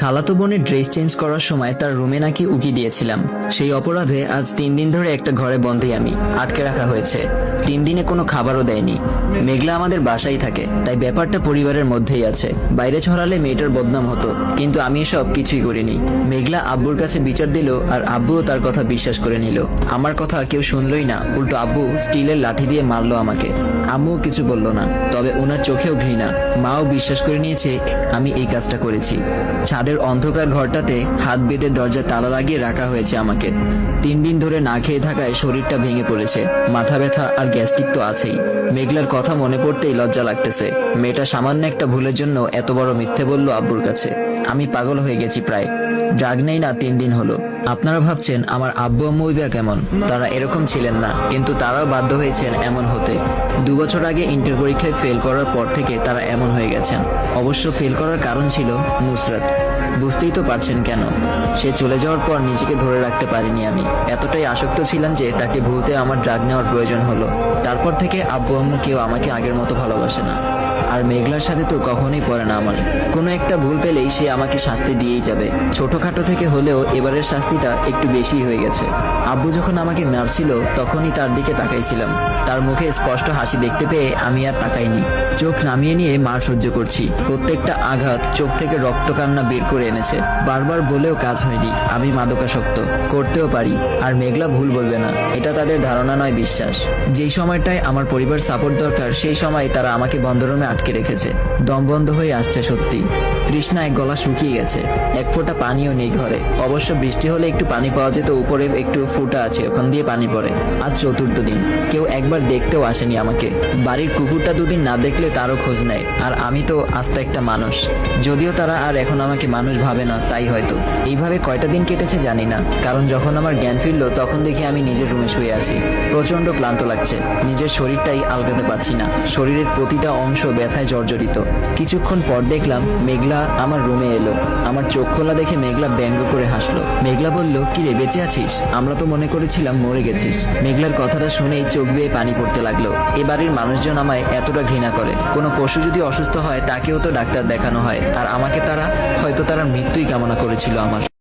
খালাতো বোনের dress change করার সময় তার রুমে নাকি উকি দিয়েছিলাম। সেই অপরাধে আজ তিন দিন ধরে একটা ঘরে বন্ধই আমি, আটকে রাখা হয়েছে। তিন দিনে কোনো খাবারও দেয়নি। মেঘলা আমাদের বাসায় থাকে, তাই ব্যাপারটা পরিবারের মধ্যেই আছে। বাইরে ছড়ালে মেয়েটার বদনাম হতো, কিন্তু আমি এসব কিছুই করিনি। মেঘলা আব্বুর কাছে বিচার দিল আর আব্বুও তার কথা বিশ্বাস করে নিল। আমার কথা কেউ শুনলই না, উল্টো আব্বু স্টিলের লাঠি দিয়ে মারলো আমাকে। আম্মুও কিছু বলল না, তবে ওনার চোখেও ঘৃণা। মাও বিশ্বাস করে নিয়েছে, আমি এই কাজটা করেছি। ছাদের অন্ধকার ঘরটাতে হাত বেঁধে দরজা তালা লাগিয়ে রাখা হয়েছে আমাকে। তিন দিন ধরে না খেয়ে থাকায় শরীরটা ভেঙে পড়েছে, মাথা ব্যথা আর গ্যাস্ট্রিক তো আছেই। মেঘলার কথা মনে পড়তেই লজ্জা লাগতেছে। মেয়েটা সামান্য একটা ভুলের জন্য এত বড় মিথ্যে বলল আব্বুর কাছে। আমি পাগল হয়ে গেছি প্রায়। ড্রাগ নেই না, তিন দিন হলো। আপনারা ভাবছেন আমার আব্বু আম্মু বা কেমন? তারা এরকম ছিলেন না, কিন্তু তারাও বাধ্য হয়েছেন এমন হতে। দু বছর আগে ইন্টার পরীক্ষায় ফেল করার পর থেকে তারা এমন হয়ে গেছেন। অবশ্য ফেল করার কারণ ছিল নুসরাত। বুঝতেই তো পারছেন কেন? সে চলে যাওয়ার পর নিজেকে ধরে রাখতে পারিনি আমি। এতটাই আসক্ত ছিলাম যে তাকে ভুলতে আমার ড্রাগ নেওয়ার প্রয়োজন হলো। তারপর থেকে আব্বু আম্মু কেউ আমাকে আগের মতো ভালোবাসে না। আর মেঘলার সাথে তো কখনোই পড়ে না আমার। কোনো একটা ভুল পেলেই সে আমাকে শাস্তি দিয়েই যাবে। ছোটখাটো থেকে হলেও এবারের শাস্তিটা একটু বেশি হয়ে গেছে। আব্বু যখন আমাকে মারছিল, তখনই তার দিকে তাকাইছিলাম। তার মুখে স্পষ্ট হাসি দেখতে পেয়ে আমি আর তাকাইনি। চোখ নামিয়ে নিয়ে মার সহ্য করছি। প্রত্যেকটা আঘাত চোখ থেকে রক্ত কান্না বের করে এনেছে। বারবার বলেও কাজ হয়নি। আমি মাদকাসক্ত। করতেও পারি। আর মেঘলা ভুল বলবে না। এটা তাদের ধারণা নয় বিশ্বাস। যেই সময়টায় আমার পরিবার সাপোর্ট দরকার, সেই সময় তারা আমাকে বন্ধরুমে আটকে রেখেছে। দম বন্ধ হয়ে আসছে সত্যি তৃষ্ণায় গলা শুকিয়ে গেছে। এক ফোঁটা পানিও নেই ঘরে। অবশ্য বৃষ্টি হলে একটু পানি পাওয়া যেত, উপরে একটু ফুটা আছে, ওখান দিয়ে পানি পড়ে। আজ চতুর্থ দিন। কেউ একবার দেখতেও আসেনি আমাকে। বাড়ির কুকুরটা দুদিন না দেখলে তারও খোঁজ নেয়। আর আমি তো আস্ত একটা মানুষ। যদিও তারা আর এখন আমাকে মানুষ ভাবে না, তাই হয়তো। এইভাবে কয়টা দিন কেটেছে জানি না। কারণ যখন আমার জ্ঞান ফিরলো, তখন দেখি আমি নিজের রুমে শুয়ে আছি। প্রচণ্ড ক্লান্ত লাগছে। নিজের শরীরটাই আলগাতে পারছি না। শরীরের প্রতিটা অংশ ব্যথায় জর্জরিত। কিছুক্ষণ পর দেখলাম মেঘলা আমার রুমে এলো। আমার চোখ খোলা দেখে মেঘলা ব্যঙ্গ করে হাসলো। মেঘলা বলল, কি রে, বেঁচে আছিস? আমরা তো মনে করেছিলাম মরে গেছিস। মেঘলার কথাটা শুনেই চোখ বেয়ে পানি পড়তে লাগল। এ বাড়ির মানুষজন আমায় এতটা ঘৃণা করে। কোনো পশু যদি অসুস্থ হয়, তাকেও তো ডাক্তার দেখানো হয়। আর আমাকে তারা, হয়তো তারা মৃত্যুই কামনা করেছিল আমার।